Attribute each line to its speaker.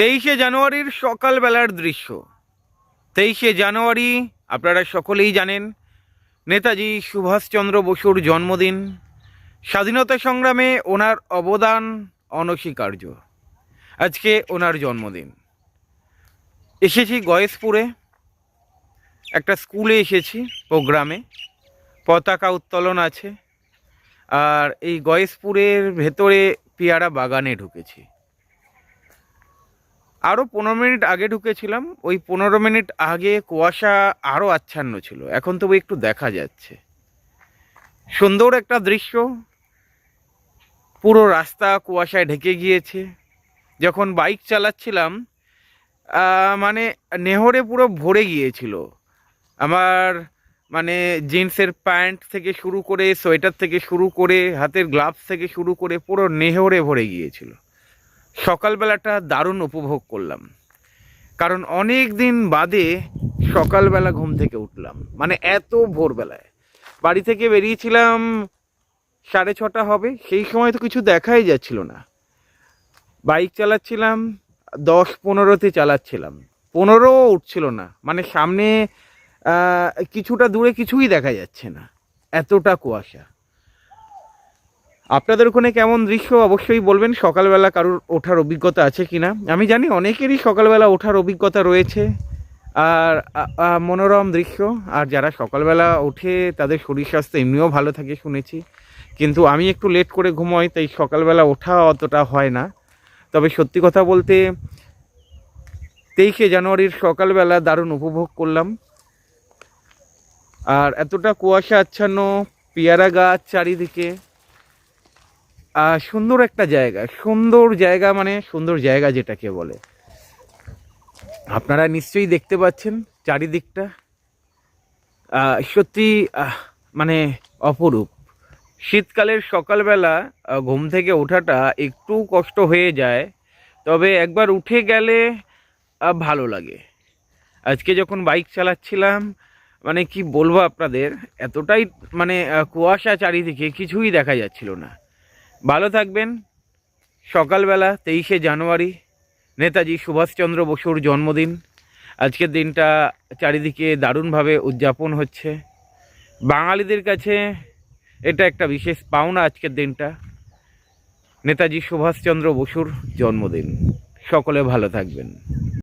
Speaker 1: তেইশে জানুয়ারির সকালবেলার দৃশ্য। তেইশে জানুয়ারি, আপনারা সকলেই জানেন, নেতাজি সুভাষচন্দ্র বসুর জন্মদিন। স্বাধীনতা সংগ্রামে ওনার অবদান অনস্বীকার্য। আজকে ওনার জন্মদিন। এসেছি গয়েশপুরে। একটা স্কুলে এসেছি প্রোগ্রামে। পতাকা উত্তোলন আছে। আর এই গয়েশপুরের ভেতরে পেয়ারা বাগানে ঢুকেছি। আরও পনেরো মিনিট আগে ঢুকেছিলাম, ওই পনেরো মিনিট আগে কুয়াশা আরও আচ্ছন্ন ছিল, এখন তবু একটু দেখা যাচ্ছে। সুন্দর একটা দৃশ্য, পুরো রাস্তা কুয়াশায় ঢেকে গিয়েছে। যখন বাইক চালাচ্ছিলাম মানে নেহরে পুরো ভরে গিয়েছিল। আমার মানে জিন্সের প্যান্ট থেকে শুরু করে সোয়েটার থেকে শুরু করে, হাতের গ্লাভস থেকে শুরু করে পুরো নেহরে ভরে গিয়েছিল। সকালবেলাটা দারুণ উপভোগ করলাম। কারণ অনেক দিন বাদে সকালবেলা ঘুম থেকে উঠলাম। মানে এত ভোরবেলায়। বাড়ি থেকে বেরিয়েছিলাম সাড়ে ছটা হবে, সেই সময় তো কিছু দেখাই যাচ্ছিল না। বাইক চালাচ্ছিলাম, দশ পনেরোতে চালাচ্ছিলাম। পনেরো উঠছিল না মানে সামনে কিছুটা দূরে কিছুই দেখা যাচ্ছে না। এতটা কুয়াশা। আপনাদের ওখানে কেমন দৃশ্য অবশ্যই বলবেন, সকালবেলা কারোর ওঠার অভিজ্ঞতা আছে কি না আমি জানি অনেকেরই সকালবেলা ওঠার অভিজ্ঞতা রয়েছে, আর মনোরম দৃশ্য, আর যারা সকালবেলা ওঠে তাদের শরীর স্বাস্থ্য এমনিও ভালো থাকে শুনেছি, কিন্তু আমি একটু লেট করে ঘুমোই, তাই সকালবেলা ওঠা অতটা হয় না। তবে সত্যি কথা বলতে, তেইশে জানুয়ারির সকালবেলা দারুণ উপভোগ করলাম। আর এতটা কুয়াশা আচ্ছন্ন পেয়ারা গাছ চারিদিকে সুন্দর একটা জায়গা। সুন্দর জায়গা মানে সুন্দর জায়গা যেটাকে বলে। আপনারা নিশ্চয়ই দেখতে পাচ্ছেন চারিদিকটা। সত্যি মানে অপরূপ। শীতকালের সকালবেলা ঘুম থেকে ওঠাটা একটু কষ্ট হয়ে যায়, তবে একবার উঠে গেলে ভালো লাগে। আজকে যখন বাইক চালাচ্ছিলাম মানে কি বলব আপনাদের, এতটাই মানে কুয়াশা চারিদিকে কিছুই দেখা যাচ্ছিল না। ভালো থাকবেন। সকালবেলা তেইশে জানুয়ারি, নেতাজি সুভাষচন্দ্র বসুর জন্মদিন। আজকের দিনটা চারিদিকে দারুণভাবে উদযাপন হচ্ছে। বাঙালিদের কাছে এটা একটা বিশেষ পাওনা আজকের দিনটা। নেতাজি সুভাষচন্দ্র বসুর জন্মদিন। সকলে ভালো থাকবেন।